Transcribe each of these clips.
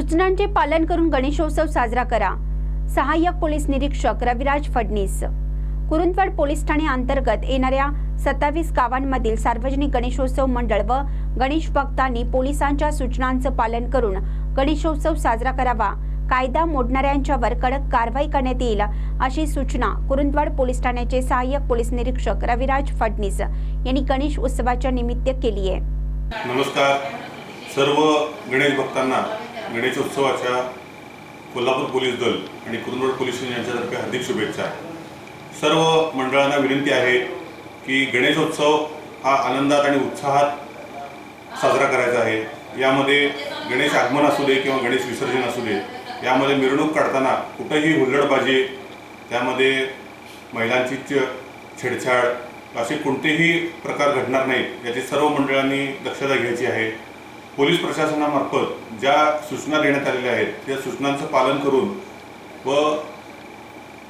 सूचनांचे पालन करून गणेशोत्सव साजरा करा. सहाय्यक पोलीस निरीक्षक रविराज फडणीस. कुरुंदवाड पोलीस ठाणे अंतर्गत येणाऱ्या सत्तावीस गावांमधील सार्वजनिक गणेशोत्सव मंडळ व गणेश भक्तांनी पोलिसांच्या सूचनांचं पालन करून गणेशोत्सव साजरा करावा. कायदा मोडणाऱ्यांच्यावर कडक कारवाई करण्यात येईल अशी सूचना कुरुंदवाड पोलीस ठाण्याचे सहाय्यक पोलीस निरीक्षक रविराज फडणीस यांनी गणेश उत्सवाच्या निमित्त केली आहे. नमस्कार. सर्व गणेश भक्तांना गणेशोत्सवाच्या कोल्हापूर पोलीस दल आणि कुरुंदवड पोलीस स्टेशन यांच्यातर्फे हार्दिक शुभेच्छा. सर्व मंडळांना विनंती आहे की गणेशोत्सव हा आनंदात आणि उत्साहात साजरा करायचा आहे. यामध्ये गणेश आगमन असू दे किंवा गणेश विसर्जन असू दे यामध्ये मिरवणूक काढताना कुठंही हुल्लडबाजी त्यामध्ये महिलांची च- छेडछाड असे कोणतेही प्रकार घडणार नाहीत याची सर्व मंडळांनी दक्षता घ्यायची आहे. पोलीस प्रशासनामार्फत ज्या सूचना देण्यात आलेल्या आहेत त्या सूचनांचं पालन करून व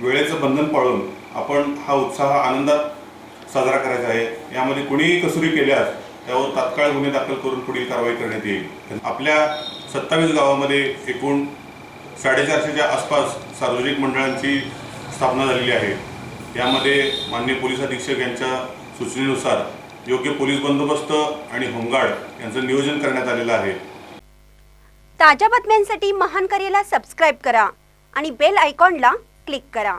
वेळेचं बंधन पाळून आपण हा उत्साह आनंदात साजरा करायचा आहे. यामध्ये कुणीही कसुरी केल्यास त्यावर तात्काळ गुन्हे दाखल करून पुढील कारवाई करण्यात येईल. आपल्या सत्तावीस गावामध्ये एकूण साडेचारशेच्या आसपास सार्वजनिक मंडळांची स्थापना झालेली आहे. यामध्ये माननीय पोलीस अधीक्षक यांच्या सूचनेनुसार योग्य पोलीस बंदोबस्त आणि होमगार्ड यांचं नियोजन करण्यात आलेलं आहे. ताज्या बातम्यांसाठी महान करेला सबस्क्राईब करा आणि बेल आयकॉनला क्लिक करा.